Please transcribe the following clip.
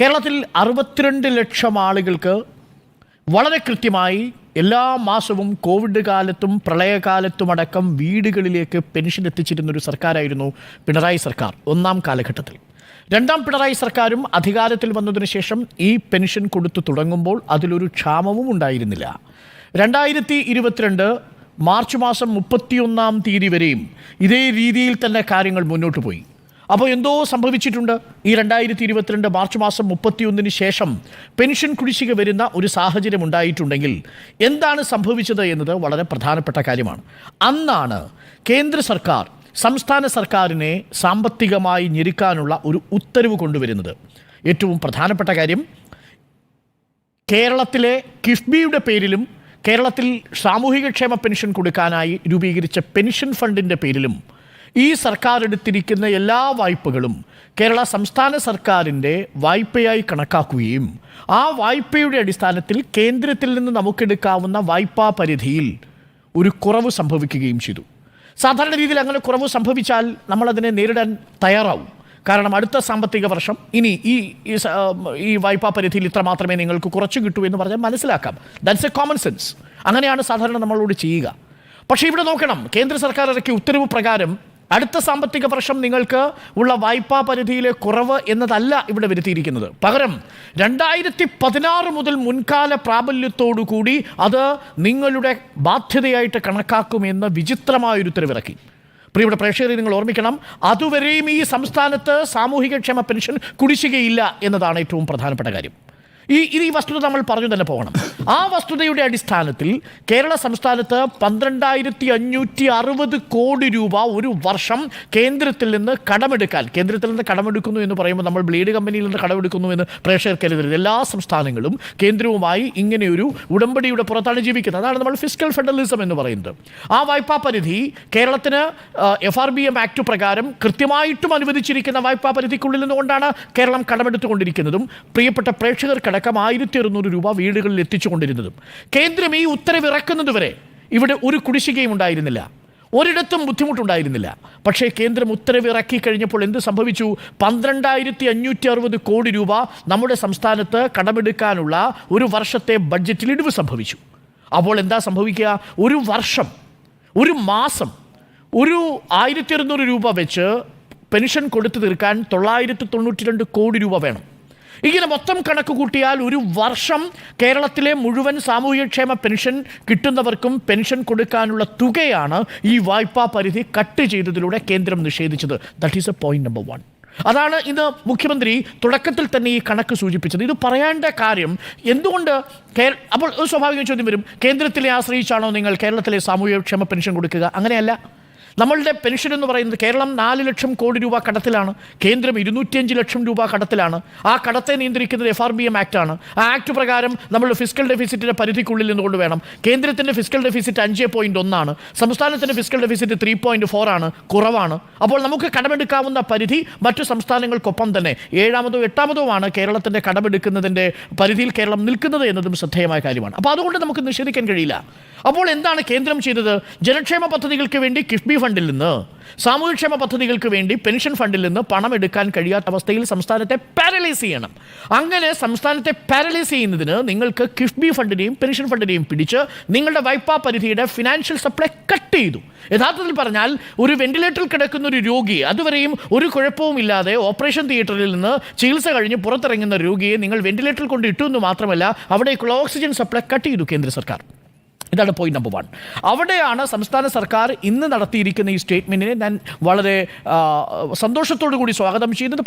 കേരളത്തിൽ അറുപത്തിരണ്ട് ലക്ഷം ആളുകൾക്ക് വളരെ കൃത്യമായി എല്ലാ മാസവും കോവിഡ് കാലത്തും പ്രളയകാലത്തും അടക്കം വീടുകളിലേക്ക് പെൻഷൻ എത്തിച്ചിരുന്ന ഒരു സർക്കാരായിരുന്നു പിണറായി സർക്കാർ ഒന്നാം കാലഘട്ടത്തിൽ. രണ്ടാം പിണറായി സർക്കാരും അധികാരത്തിൽ വന്നതിന് ശേഷം ഈ പെൻഷൻ കൊടുത്തു തുടങ്ങുമ്പോൾ അതിലൊരു ക്ഷാമവും ഉണ്ടായിരുന്നില്ല. രണ്ടായിരത്തി ഇരുപത്തിരണ്ട് മാർച്ച് മാസം മുപ്പത്തിയൊന്നാം തീയതി വരെയും ഇതേ രീതിയിൽ തന്നെ കാര്യങ്ങൾ മുന്നോട്ട് പോയി. അപ്പോൾ എന്തോ സംഭവിച്ചിട്ടുണ്ട്. ഈ രണ്ടായിരത്തി ഇരുപത്തിരണ്ട് മാർച്ച് മാസം മുപ്പത്തിയൊന്നിന് ശേഷം പെൻഷൻ കുടിശ്ശിക വരുന്ന ഒരു സാഹചര്യം ഉണ്ടായിട്ടുണ്ടെങ്കിൽ എന്താണ് സംഭവിച്ചത് എന്നത് വളരെ പ്രധാനപ്പെട്ട കാര്യമാണ്. അന്നാണ് കേന്ദ്ര സർക്കാർ സംസ്ഥാന സർക്കാരിനെ സാമ്പത്തികമായി ഞെരുക്കാനുള്ള ഒരു ഉത്തരവ് കൊണ്ടുവരുന്നത്. ഏറ്റവും പ്രധാനപ്പെട്ട കാര്യം കേരളത്തിലെ കിഫ്ബിയുടെ പേരിലും കേരളത്തിൽ സാമൂഹികക്ഷേമ പെൻഷൻ കൊടുക്കാനായി രൂപീകരിച്ച പെൻഷൻ ഫണ്ടിന്റെ പേരിലും ഈ സർക്കാർ എടുത്തിരിക്കുന്ന എല്ലാ വായ്പകളും കേരള സംസ്ഥാന സർക്കാരിന്റെ വായ്പയായി കണക്കാക്കുകയും ആ വായ്പയുടെ അടിസ്ഥാനത്തിൽ കേന്ദ്രത്തിൽ നിന്ന് നമുക്കെടുക്കാവുന്ന വായ്പാ പരിധിയിൽ ഒരു കുറവ് സംഭവിക്കുകയും ചെയ്തു. സാധാരണ രീതിയിൽ അങ്ങനെ കുറവ് സംഭവിച്ചാൽ നമ്മളതിനെ നേരിടാൻ തയ്യാറാവും. കാരണം അടുത്ത സാമ്പത്തിക വർഷം ഇനി ഈ ഈ വായ്പാ പരിധിയിൽ ഇത്ര മാത്രമേ നിങ്ങൾക്ക് കുറച്ച് കിട്ടൂ എന്ന് പറഞ്ഞാൽ മനസ്സിലാക്കാം. ദാറ്റ്സ് എ കോമൺ സെൻസ് അങ്ങനെയാണ് സാധാരണ നമ്മളോട് ചെയ്യുക. പക്ഷേ ഇവിടെ നോക്കണം കേന്ദ്ര സർക്കാർ ഇറക്കിയ ഉത്തരവ് പ്രകാരം അടുത്ത സാമ്പത്തിക വർഷം നിങ്ങൾക്ക് ഉള്ള വായ്പാ പരിധിയിലെ കുറവ് എന്നതല്ല ഇവിടെ വരുത്തിയിരിക്കുന്നത്. പകരം രണ്ടായിരത്തി പതിനാറ് മുതൽ മുൻകാല പ്രാബല്യത്തോടു കൂടി അത് നിങ്ങളുടെ ബാധ്യതയായിട്ട് കണക്കാക്കുമെന്ന് വിചിത്രമായൊരു ഉത്തരവിറക്കി പ്രിയപ്പെട്ട പ്രേക്ഷകരെ നിങ്ങൾ ഓർമ്മിക്കണം അതുവരെയും ഈ സംസ്ഥാനത്ത് സാമൂഹികക്ഷേമ പെൻഷൻ കുടിശ്ശികയില്ല എന്നതാണ് ഏറ്റവും പ്രധാനപ്പെട്ട കാര്യം. ഈ ഇത് ഈ വസ്തുത നമ്മൾ പറഞ്ഞു തന്നെ പോകണം. ആ വസ്തുതയുടെ അടിസ്ഥാനത്തിൽ കേരള സംസ്ഥാനത്ത് പന്ത്രണ്ടായിരത്തി അഞ്ഞൂറ്റി അറുപത് കോടി രൂപ ഒരു വർഷം കേന്ദ്രത്തിൽ നിന്ന് കടമെടുക്കാൻ കേന്ദ്രത്തിൽ നിന്ന് കടമെടുക്കുന്നു എന്ന് പറയുമ്പോൾ നമ്മൾ ബ്ലേഡ് കമ്പനിയിൽ നിന്ന് കടമെടുക്കുന്നു എന്ന് പ്രേക്ഷകർ കരുതരുത് എല്ലാ സംസ്ഥാനങ്ങളും കേന്ദ്രവുമായി ഇങ്ങനെയൊരു ഉടമ്പടിയുടെ പുറത്താണ് ജീവിക്കുന്നത്. അതാണ് നമ്മൾ ഫിസിക്കൽ ഫെഡറലിസം എന്ന് പറയുന്നത്. ആ വായ്പാ പരിധി കേരളത്തിന് F R B M act പ്രകാരം കൃത്യമായിട്ടും അനുവദിച്ചിരിക്കുന്ന വായ്പാ പരിധിക്കുള്ളിൽ നിന്നുകൊണ്ടാണ് കേരളം കടമെടുത്തുകൊണ്ടിരിക്കുന്നതും. പ്രിയപ്പെട്ട പ്രേക്ഷകർക്കടക്കം ആയിരത്തി അറുന്നൂറ് രൂപ വീടുകളിൽ എത്തിച്ചുകൊണ്ടിരുന്നതും കേന്ദ്രം ഈ ഉത്തരവിറക്കുന്നതുവരെ വരെ ഇവിടെ ഒരു കുടിശ്ശികയും ഉണ്ടായിരുന്നില്ല. ഒരിടത്തും ബുദ്ധിമുട്ടുണ്ടായിരുന്നില്ല. പക്ഷേ കേന്ദ്രം ഉത്തരവിറക്കി കഴിഞ്ഞപ്പോൾ എന്ത് സംഭവിച്ചു? പന്ത്രണ്ടായിരത്തി അഞ്ഞൂറ്റി അറുപത് കോടി രൂപ നമ്മുടെ സംസ്ഥാനത്ത് കടമെടുക്കാനുള്ള ഒരു വർഷത്തെ ബഡ്ജറ്റിൽ ഇടിവ് സംഭവിച്ചു. അപ്പോൾ എന്താ സംഭവിക്കുക? ഒരു വർഷം ഒരു മാസം ഒരു ആയിരത്തി അറുന്നൂറ് രൂപ വെച്ച് പെൻഷൻ കൊടുത്തു തീർക്കാൻ തൊള്ളായിരത്തി തൊണ്ണൂറ്റി രണ്ട് കോടി രൂപ വേണം. ഇങ്ങനെ മൊത്തം കണക്ക് കൂട്ടിയാൽ ഒരു വർഷം കേരളത്തിലെ മുഴുവൻ സാമൂഹ്യക്ഷേമ പെൻഷൻ കിട്ടുന്നവർക്കും പെൻഷൻ കൊടുക്കാനുള്ള തുകയാണ് ഈ വായ്പാ പരിധി കട്ട് ചെയ്തതിലൂടെ കേന്ദ്രം നിഷേധിച്ചത്. That is a point number one അതാണ് ഇന്ന് മുഖ്യമന്ത്രി തുടക്കത്തിൽ തന്നെ ഈ കണക്ക് സൂചിപ്പിച്ചത്. ഇത് പറയേണ്ട കാര്യം എന്തുകൊണ്ട് അപ്പോൾ സ്വാഭാവിക ചോദ്യം വരും. കേന്ദ്രത്തിലെ ആശ്രയിച്ചാണോ നിങ്ങൾ കേരളത്തിലെ സാമൂഹ്യക്ഷേമ പെൻഷൻ കൊടുക്കുക? അങ്ങനെയല്ല. നമ്മളുടെ പെൻഷൻ എന്ന് പറയുന്നത് കേരളം നാല് ലക്ഷം കോടി രൂപ കടത്തിലാണ്. കേന്ദ്രം ഇരുന്നൂറ്റിയഞ്ച് ലക്ഷം രൂപ കടത്തിലാണ്. ആ കടത്തെ നിയന്ത്രിക്കുന്നത് F R B M act ആണ്. ആ ആക്ട് പ്രകാരം നമ്മൾ ഫിസിക്കൽ ഡെഫിസിറ്റിന്റെ പരിധിക്കുള്ളിൽ നിന്നുകൊണ്ട് വേണം. കേന്ദ്രത്തിന്റെ ഫിസിക്കൽ ഡെഫിസിറ്റ് അഞ്ച് പോയിന്റ് ഒന്നാണ് സംസ്ഥാനത്തിന്റെ fiscal deficit three point four ആണ്. കുറവാണ്. അപ്പോൾ നമുക്ക് കടമെടുക്കാവുന്ന പരിധി മറ്റു സംസ്ഥാനങ്ങൾക്കൊപ്പം തന്നെ. ഏഴാമതോ എട്ടാമതോ ആണ് കേരളത്തിന്റെ കടമെടുക്കുന്നതിന്റെ പരിധിയിൽ കേരളം നിൽക്കുന്നത് എന്നതും ശ്രദ്ധേയമായ കാര്യമാണ്. അപ്പോൾ അതുകൊണ്ട് നമുക്ക് നിഷേധിക്കാൻ കഴിയില്ല. അപ്പോൾ എന്താണ് കേന്ദ്രം ചെയ്തത്? ജനക്ഷേമ പദ്ധതികൾക്ക് വേണ്ടി കിഫ്ബി ഫണ്ടിൽ നിന്ന് സാമൂഹ്യക്ഷേമ പദ്ധതികൾക്ക് വേണ്ടി പെൻഷൻ ഫണ്ടിൽ നിന്ന് പണം എടുക്കാൻ കഴിയാത്ത അവസ്ഥയിൽ സംസ്ഥാനത്തെ പാരലൈസ് ചെയ്യണം. അങ്ങനെ സംസ്ഥാനത്തെ പാരലൈസ് ചെയ്യുന്നതിന് നിങ്ങൾക്ക് കിഫ്ബി ഫണ്ടിനെയും പെൻഷൻ ഫണ്ടിനെയും പിടിച്ച് നിങ്ങളുടെ വായ്പാ പരിധിയുടെ ഫിനാൻഷ്യൽ സപ്ലൈ കട്ട് ചെയ്തു. യഥാർത്ഥത്തിൽ പറഞ്ഞാൽ ഒരു വെന്റിലേറ്ററിൽ കിടക്കുന്ന ഒരു രോഗിയെ അതുവരെയും ഒരു കുഴപ്പവും ഇല്ലാതെ ഓപ്പറേഷൻ തിയേറ്ററിൽ നിന്ന് ചികിത്സ കഴിഞ്ഞ് പുറത്തിറങ്ങുന്ന രോഗിയെ നിങ്ങൾ വെന്റിലേറ്ററിൽ കൊണ്ട് ഇട്ടു എന്ന് മാത്രമല്ല അവിടേക്കുള്ള ഓക്സിജൻ സപ്ലൈ കട്ട് ചെയ്തു കേന്ദ്ര സർക്കാർ. ഇതാണ് പോയിന്റ് നമ്പർ വൺ അവിടെയാണ് സംസ്ഥാന സർക്കാർ ഇന്ന് നടത്തിയിരിക്കുന്ന ഈ സ്റ്റേറ്റ്മെന്റിനെ ഞാൻ വളരെ സന്തോഷത്തോടു കൂടി സ്വാഗതം ചെയ്യുന്നത്.